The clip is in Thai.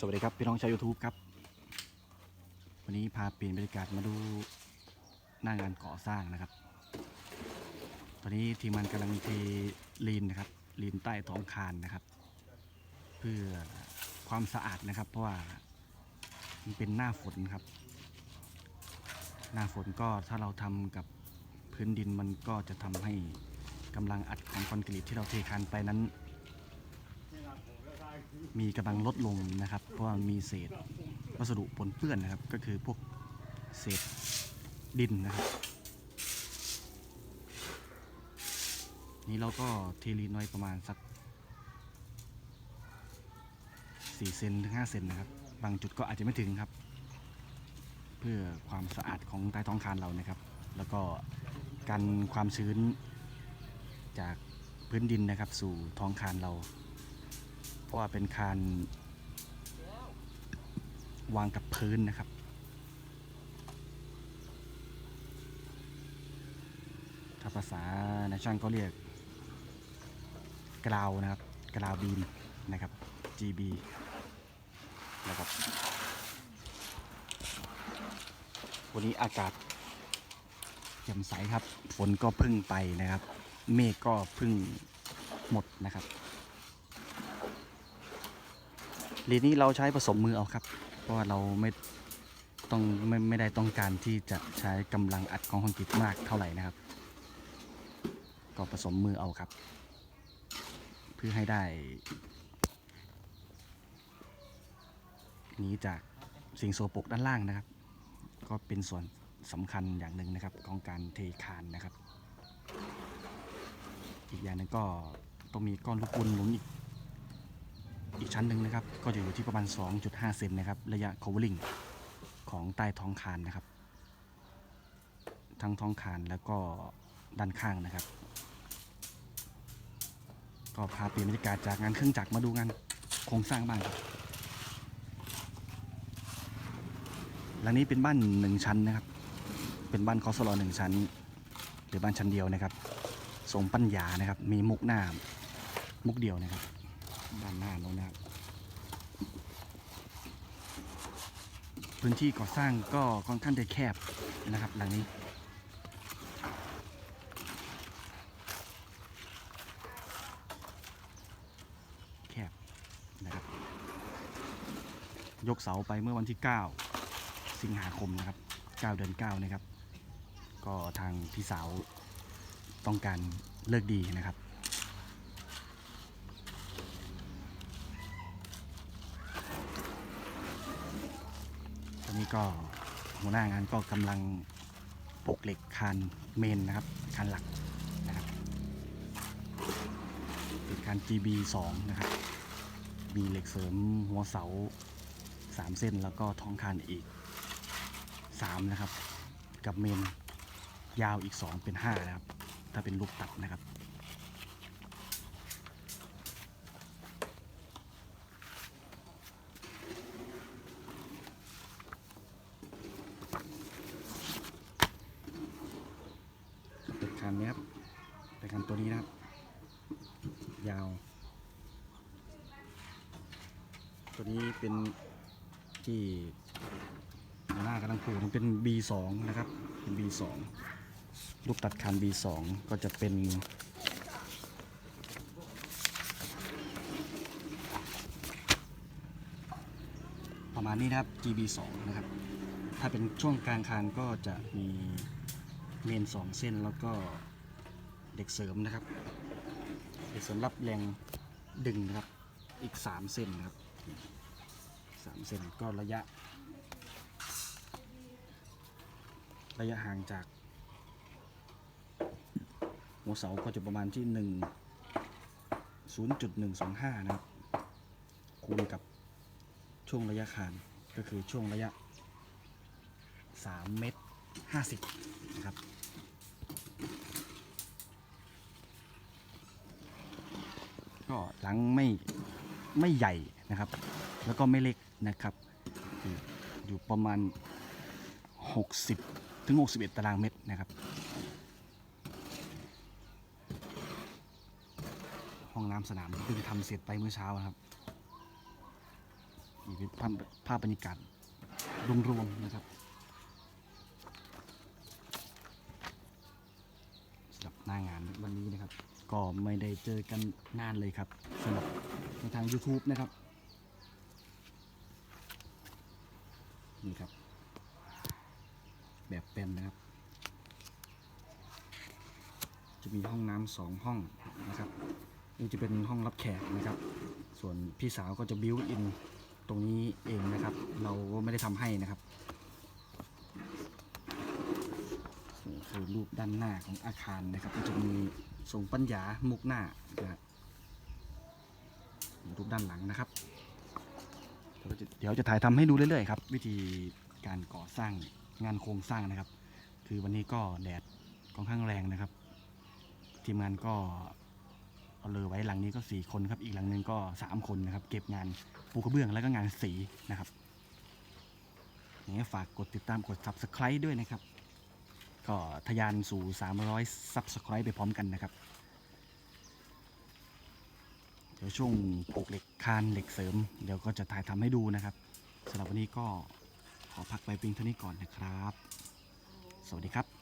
สวัสดีครับ พี่น้องชาว YouTube ครับ วันนี้พาเปลี่ยนบรรยากาศมาดูหน้างานก่อสร้างนะครับ ตอนนี้ทีมงานกำลังเทลีนนะครับลีนใต้ท้องคานนะครับ เพื่อความสะอาดนะครับ เพราะว่ามันเป็นหน้าฝนครับ หน้าฝนก็ถ้าเราทำกับพื้นดินมันก็จะทำให้กำลังอัดของคอนกรีตที่เราเทคานไปนั้น มีกำลังลดลงนะครับ เพราะว่ามีเศษวัสดุปนเปื้อนนะครับ ก็คือพวกเศษดินนะครับ นี้เราก็เทลีนไว้ประมาณสัก4เซนถึง5เซนนะครับ บางจุดก็อาจจะไม่ถึงครับ เพื่อความสะอาดของใต้ท้องคานเรานะครับ แล้วก็กันความชื้นจากพื้นดินนะครับ สู่ท้องคานเรา เพราะว่าเป็นคานวางกับพื้นนะครับ ถ้าภาษาในช่างก็เรียกกราวนะครับกราวบีมนะครับ GB นะครับวันนี้อากาศแจ่มใสครับ ฝนก็พึ่งไปนะครับ เมฆก็พึ่งหมดนะครับ ลีนี้เราใช้ผสมมือเอาครับ เพราะว่าเราไม่ต้องไม่ไม่ได้ต้องการที่จะใช้กำลังอัดของคอนกรีตมากเท่าไหร่นะครับ ก็ผสมมือเอาครับ เพื่อให้ได้หนีจากสิ่งโสโปรกด้านล่างนะครับ ก็เป็นส่วนสำคัญอย่างหนึ่งนะครับของการเทคานนะครับ อีกอย่างหนึงก็ต้องมีก้อนลูกปุนหนุนอีก อีกชั้นหนึ่งนะครับ ก็จะอยู่ที่ประมาณ 2.5 เซนนะครับ ระยะ covering ของใต้ท้องคานนะครับ ทั้งท้องคานแล้วก็ด้านข้างนะครับ ก็พาเปลี่ยนบรรยากาศจากงานเครื่องจักรมาดูงานโครงสร้างบ้างครับหลังนี้เป็นบ้านหนึ่งชั้นนะครับ เป็นบ้านคอสลอหนึ่งชั้น หรือบ้านชั้นเดียวนะครับทรงปัญญานะครับ มีมุกหน้ามุกเดียวนะครับ ด้านหน้าโน้นนะครับ พื้นที่ก่อสร้างก็ค่อนข้างจะแคบนะครับ หลังนี้ แคบนะครับ ยกเสาไปเมื่อวันที่ 9 สิงหาคมนะครับ 9 เดือน 9 นะครับ ก็ทางพี่สาวต้องการเลิกดีนะครับ ตอนนี้ ก็หัวหน้างานก็กำลังปกเหล็กคานเมนนะครับคานหลักนะครับเป็นคาน GB 2นะครับมีเหล็กเสริมหัวเสา 3 เส้นแล้วก็ท้องคานอีก 3 นะครับ กับเมนยาวอีก 2 เป็น 5 นะครับ ถ้าเป็นลูกตัดนะครับ คันนี้ครับเป็นคันตัวนี้นะครับ ยาว ตัวนี้เป็นที่หน้ากำลังปลูกมันเป็น B2 นะครับ เป็น B2 ลูกตัดคัน B2 ก็จะเป็นประมาณนี้นะครับ GB2 นะครับ ถ้าเป็นช่วงกลางคานก็จะมี เมนสองเส้นแล้วก็เด็กเสริมนะครับ เด็กเสริมรับแรงดึงนะครับ อีก3เส้นนะครับ3เส้นก็ระยะ ระยะห่างจาก หัวเสาก็จะประมาณที่1 0.125นะครับ คูณกับช่วงระยะคานก็คือช่วงระยะ3เมตร 50นะครับก็หลังไม่ไม่ใหญ่นะครับ แล้วก็ไม่เล็กนะครับ อยู่ประมาณ 60 ถึง 61 ตารางเมตรนะครับ ห้องน้ำสนามเพิ่งทำเสร็จไปเมื่อเช้านะครับอีกเป็นภาพบรรยากาศรวมๆนะครับสำ หน้างานวันนี้นะครับ ก็ไม่ได้เจอกันนานเลยครับสำหรับในทาง YouTube นะครับนี่ครับ แบบเป็นนะครับ จะมีห้องน้ำสองห้องนะครับนี่จะเป็นห้องรับแขกนะครับ ส่วนพี่สาวก็จะบิวอินตรงนี้เองนะครับ เราก็ไม่ได้ทำให้นะครับนี่ คือรูปด้านหน้าของอาคารนะครับ ก็จะมีทรงปัญญามุกหน้านะรูปด้านหลังนะครับเดี๋ยวจะถ่ายทำให้ดูเรื่อยๆครับ วิธีการก่อสร้างงานโครงสร้างนะครับ คือวันนี้ก็แดดค่อนข้างแรงนะครับ ทีมงานก็เอาเลยไว้หลังนี้ก็สี่คนครับ อีกหลังนึงก็สามคนนะครับ เก็บงานปูกระเบื้องแล้วก็งานสีนะครับอย่างนี้ฝากกดติดตามกด subscribe ด้วยนะครับ ก็ทะยานสู่ 300 subscribe ไปพร้อมกันนะครับ เดี๋ยวช่วงปลูกเหล็กคานเหล็กเสริม เดี๋ยวก็จะถ่ายทำให้ดูนะครับสำหรับวันนี้ก็ขอพักไปเพียงเท่านี้ก่อนนะครับ สวัสดีครับ